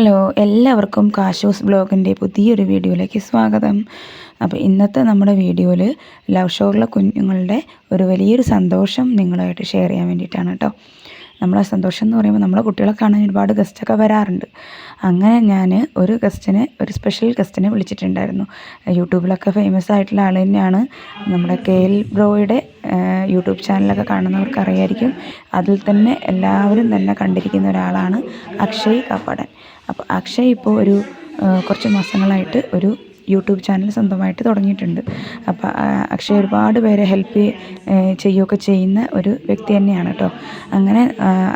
Hello എല്ലാവർക്കും കാശൂസ് ബ്ലോഗിന്റെ പുതിയൊരു വീഡിയോയിലേക്ക് സ്വാഗതം. അപ്പോൾ ഇന്നത്തെ നമ്മുടെ വീഡിയോയിൽ ലവ് ഷോറിലെ കുഞ്ഞുങ്ങളുടെ ഒരു വലിയൊരു സന്തോഷം നിങ്ങളുമായിട്ട് ഷെയർ ചെയ്യാൻ വേണ്ടിയിട്ടാണ് കേട്ടോ. നമ്മളെ സന്തോഷം എന്ന് പറയുമ്പോൾ നമ്മളെ കുട്ടികളെ കാണാൻ ഒരുപാട് ഗസ്റ്റൊക്കെ വരാറുണ്ട്. അങ്ങനെ ഞാൻ ഒരു ഗസ്റ്റിനെ ഒരു സ്പെഷ്യൽ ഗസ്റ്റിനെ വിളിച്ചിട്ടുണ്ടായിരുന്നു. യൂട്യൂബിലൊക്കെ ഫേമസ് ആയിട്ടുള്ള ആൾ തന്നെയാണ് നമ്മുടെ കെ എൽ ബ്രോയുടെ യൂട്യൂബ് ചാനലൊക്കെ കാണുന്നവർക്ക് അറിയായിരിക്കും അതിൽ തന്നെ എല്ലാവരും തന്നെ കണ്ടിരിക്കുന്ന ഒരാളാണ് അക്ഷയ് കാപ്പാടൻ. അപ്പോൾ അക്ഷയ് ഇപ്പോൾ ഒരു കുറച്ച് മാസങ്ങളായിട്ട് ഒരു യൂട്യൂബ് ചാനൽ സ്വന്തമായിട്ട് തുടങ്ങിയിട്ടുണ്ട്. അപ്പോൾ അക്ഷയ് ഒരുപാട് പേരെ ഹെൽപ്പ് ചെയ്യുകയൊക്കെ ചെയ്യുന്ന ഒരു വ്യക്തി തന്നെയാണ് കേട്ടോ. അങ്ങനെ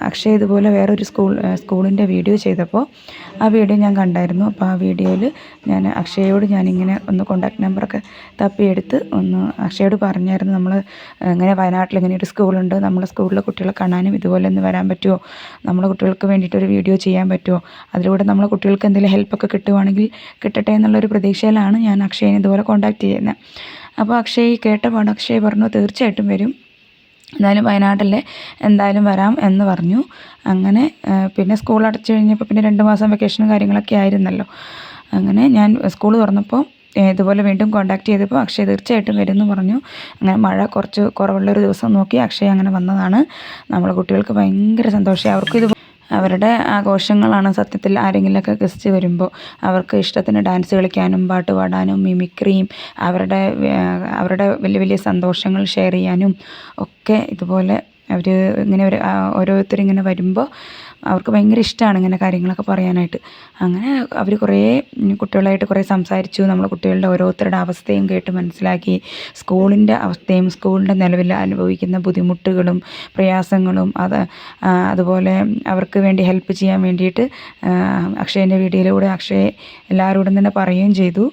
അക്ഷയ് ഇതുപോലെ വേറൊരു സ്കൂൾ സ്കൂളിന്റെ വീഡിയോ ചെയ്തപ്പോൾ ആ വീഡിയോ ഞാൻ കണ്ടായിരുന്നു. അപ്പോൾ ആ വീഡിയോയിൽ ഞാൻ അക്ഷയോട് ഞാനിങ്ങനെ ഒന്ന് കോണ്ടാക്ട് നമ്പറൊക്കെ തപ്പിയെടുത്ത് ഒന്ന് അക്ഷയോട് പറഞ്ഞായിരുന്നു നമ്മൾ ഇങ്ങനെ വയനാട്ടിൽ ഇങ്ങനെ ഒരു സ്കൂളുണ്ട് നമ്മളെ സ്കൂളിലെ കുട്ടികളെ കാണാനും ഇതുപോലെ ഒന്ന് വരാൻ പറ്റുമോ നമ്മളെ കുട്ടികൾക്ക് വേണ്ടിയിട്ട് ഒരു വീഡിയോ ചെയ്യാൻ പറ്റുമോ അതിലൂടെ നമ്മളെ കുട്ടികൾക്ക് എന്തെങ്കിലും ഹെൽപ്പൊക്കെ കിട്ടുവാണെങ്കിൽ കിട്ടട്ടെ എന്നുള്ളൊരു പ്രതീക്ഷയിലാണ് ഞാൻ അക്ഷയനെ ഇതുപോലെ കോണ്ടാക്ട് ചെയ്യുന്നത് അപ്പോൾ അക്ഷയ് കേട്ടപാട് അക്ഷയ് പറഞ്ഞു തീർച്ചയായിട്ടും വരും. എന്തായാലും വയനാട്ടിലെ എന്തായാലും വരാം എന്ന് പറഞ്ഞു. അങ്ങനെ പിന്നെ സ്കൂൾ അടച്ചു കഴിഞ്ഞപ്പോൾ പിന്നെ രണ്ട് മാസം വെക്കേഷനും കാര്യങ്ങളൊക്കെ ആയിരുന്നല്ലോ. അങ്ങനെ ഞാൻ സ്കൂൾ തുറന്നപ്പോൾ ഇതുപോലെ വീണ്ടും കോൺടാക്ട് ചെയ്തപ്പോൾ അക്ഷയ് തീർച്ചയായിട്ടും വരും എന്ന് പറഞ്ഞു. അങ്ങനെ മഴ കുറച്ച് കുറവുള്ളൊരു ദിവസം നോക്കി അക്ഷയ് അങ്ങനെ വന്നതാണ്. നമ്മളെ കുട്ടികൾക്ക് ഭയങ്കര സന്തോഷമായി. അവർക്കും ഇത് അവരുടെ ആഘോഷങ്ങളാണ് സത്യത്തിൽ ആരെങ്കിലുമൊക്കെ ഗസ്റ്റ് വരുമ്പോൾ അവർക്ക് ഇഷ്ടത്തിന് ഡാൻസ് കളിക്കാനും പാട്ട് പാടാനും മിമിക്രിയും അവരുടെ അവരുടെ വലിയ വലിയ സന്തോഷങ്ങൾ ഷെയർ ചെയ്യാനും ഒക്കെ ഇതുപോലെ അവർ ഇങ്ങനെ ഒരു ഓരോരുത്തരിങ്ങനെ വരുമ്പോൾ അവർക്ക് ഭയങ്കര ഇഷ്ടമാണ് ഇങ്ങനെ കാര്യങ്ങളൊക്കെ പറയാനായിട്ട്. അങ്ങനെ അവർ കുറേ കുട്ടികളായിട്ട് കുറേ സംസാരിച്ചു. നമ്മൾ കുട്ടികളുടെ ഓരോരുത്തരുടെ അവസ്ഥയും കേട്ട് മനസ്സിലാക്കി. സ്കൂളിന്റെ അവസ്ഥയും സ്കൂളിന്റെ നിലവിൽ അനുഭവിക്കുന്ന ബുദ്ധിമുട്ടുകളും പ്രയാസങ്ങളും അത് അതുപോലെ അവർക്ക് വേണ്ടി ഹെൽപ്പ് ചെയ്യാൻ വേണ്ടിയിട്ട് അക്ഷയന്റെ വീഡിയോയിലൂടെ അക്ഷയ് എല്ലാവരോടും തന്നെ പറയുകയും ചെയ്തു.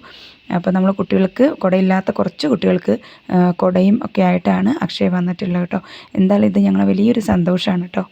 അപ്പോൾ നമ്മൾ കുട്ടികൾക്ക് കുടയില്ലാത്ത കുറച്ച് കുട്ടികൾക്ക് കുടയും ഒക്കെ ആയിട്ടാണ് അക്ഷയ വന്നിട്ടുള്ളത് കേട്ടോ. എന്തായാലും ഇത് ഞങ്ങളെ വലിയൊരു സന്തോഷമാണ് കേട്ടോ.